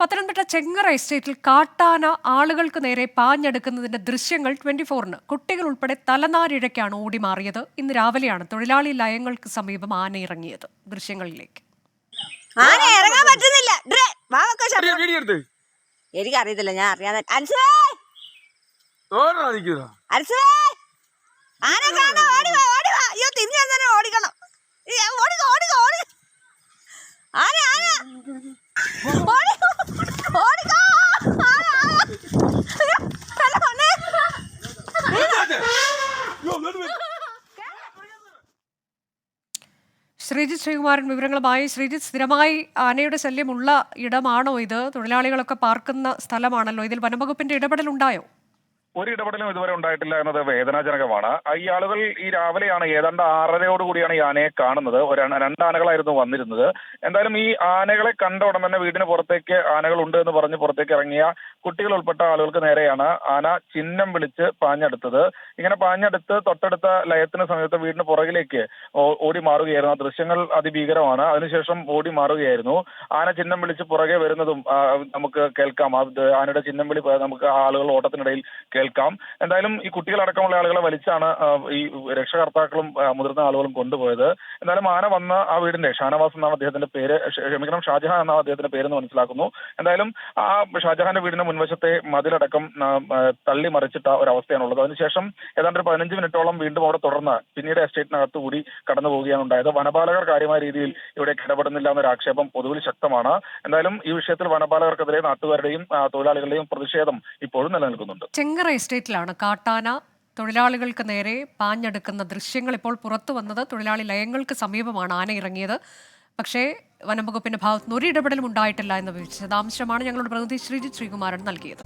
പത്തനംതിട്ട ചെങ്ങറ എസ്റ്റേറ്റിൽ കാട്ടാന ആളുകൾക്ക് നേരെ പാഞ്ഞെടുക്കുന്നതിന്റെ ദൃശ്യങ്ങൾ ട്വന്റി ഫോറിന് കുട്ടികൾ ഉൾപ്പെടെ തലനാരിഴയ്ക്കാണ് ഓടിമാറിയത് ഇന്ന് രാവിലെയാണ് തൊഴിലാളി ലയങ്ങൾക്ക് സമീപം ആന ഇറങ്ങിയത്. ദൃശ്യങ്ങളിലേക്ക്. ആന ഇറങ്ങാൻ പറ്റുന്നില്ല. എനിക്കറിയത്തില്ല ഞാൻ അറിയാതെ അൻസേ ഓടാ നിൽക്കുക അൻസേ ആന കാണാ ഓടി വാ ഓടി വാ അയ്യോ തിരിഞ്ഞു തന്നെ ഓടിക്കണം ഈ, ഓടിക്കോ ഓടിക്കോ ഓടി ആന ആന ഓടി ഓടിക്കോ ആന ആന അയ്യോ, തല വന്നേ. ശ്രീജിത്ത് ശ്രീകുമാരൻ വിവരങ്ങളുമായി. ശ്രീജിത് സ്ഥിരമായി ആനയുടെ ശല്യമുള്ള ഇടമാണോ ഇത്? തൊഴിലാളികളൊക്കെ പാർക്കുന്ന സ്ഥലമാണല്ലോ. ഇതിൽ വനംവകുപ്പിന്റെ ഇടപെടൽ ഉണ്ടായോ ഒരു ഇടപെടലും ഇതുവരെ ഉണ്ടായിട്ടില്ല എന്നത് വേദനാജനകമാണ്. ഈ ആളുകൾ ഈ രാവിലെയാണ് ഏതാണ്ട് ആറരയോട് കൂടിയാണ് ഈ ആനയെ കാണുന്നത്. ഒരു രണ്ട് ആനകളായിരുന്നു വന്നിരുന്നത്. എന്തായാലും ഈ ആനകളെ കണ്ട ഉടൻ തന്നെ വീടിന് പുറത്തേക്ക് ആനകൾ ഉണ്ട് എന്ന് പറഞ്ഞ് പുറത്തേക്ക് ഇറങ്ങിയ കുട്ടികൾ ഉൾപ്പെട്ട ആളുകൾക്ക് നേരെയാണ് ആന ചിഹ്നം വിളിച്ച് പാഞ്ഞെടുത്തത്. ഇങ്ങനെ പാഞ്ഞെടുത്ത് തൊട്ടടുത്ത ലയത്തിന് സമയത്ത് വീടിന് പുറകിലേക്ക് ഓടി മാറുകയായിരുന്നു. ആ ദൃശ്യങ്ങൾ അതിഭീകരമാണ്. അതിനുശേഷം ഓടി മാറുകയായിരുന്നു. ആന ചിഹ്നം വിളിച്ച് പുറകെ വരുന്നതും നമുക്ക് കേൾക്കാം. ആനയുടെ ചിഹ്നം വിളി നമുക്ക് ആളുകൾ ഓട്ടത്തിനിടയിൽ കേൾക്കാം. എന്തായാലും ഈ കുട്ടികളടക്കമുള്ള ആളുകളെ വലിച്ചാണ് ഈ രക്ഷകർത്താക്കളും മുതിർന്ന ആളുകളും കൊണ്ടുപോയത്. എന്നാലും ആന വന്ന ആ വീടിന്റെ ഷാനവാസ് എന്നാണ് അദ്ദേഹത്തിന്റെ പേര് ക്ഷ- ക്ഷമിക്കണം ഷാജഹാൻ എന്നാണ് അദ്ദേഹത്തിന്റെ പേരെന്ന് മനസ്സിലാക്കുന്നു. എന്തായാലും ആ ഷാജഹാന്റെ വീടിന്റെ മുൻവശത്തെ മതിലടക്കം തള്ളി മറിച്ചിട്ട ഒരു ഒരവസ്ഥയാണുള്ളത് അതിനുശേഷം ഏതാണ്ട് ഒരു പതിനഞ്ച് മിനിറ്റോളം വീണ്ടും അവിടെ തുടർന്ന് പിന്നീട് എസ്റ്റേറ്റിനകത്ത് കൂടി കടന്നു പോവുകയാണ് ഉണ്ടായത്. വനപാലകർ കാര്യമായ രീതിയിൽ ഇവിടെ ഇടപെടുന്നില്ല എന്നൊരു ആക്ഷേപം പൊതുവിൽ ശക്തമാണ്. എന്തായാലും ഈ വിഷയത്തിൽ വനപാലകർക്കെതിരെ നാട്ടുകാരുടെയും തൊഴിലാളികളുടെയും പ്രതിഷേധം ഇപ്പോഴും നിലനിൽക്കുന്നുണ്ട്. ചെങ്ങറ എസ്റ്റേറ്റിലാണ് കാട്ടാന തൊഴിലാളികൾക്ക് നേരെ പാഞ്ഞെടുക്കുന്ന ദൃശ്യങ്ങൾ ഇപ്പോൾ പുറത്തു വന്നത്. തൊഴിലാളി ലയങ്ങൾക്ക് സമീപമാണ് ആന ഇറങ്ങിയത്. പക്ഷേ വനംവകുപ്പിന്റെ ഭാഗത്തുനിന്ന് ഒരു ഇടപെടലും ഉണ്ടായിട്ടില്ല എന്ന വിശദാംശമാണ് ഞങ്ങളുടെ പ്രതിനിധി ശ്രീജിത് ശ്രീകുമാരൻ നൽകിയത്.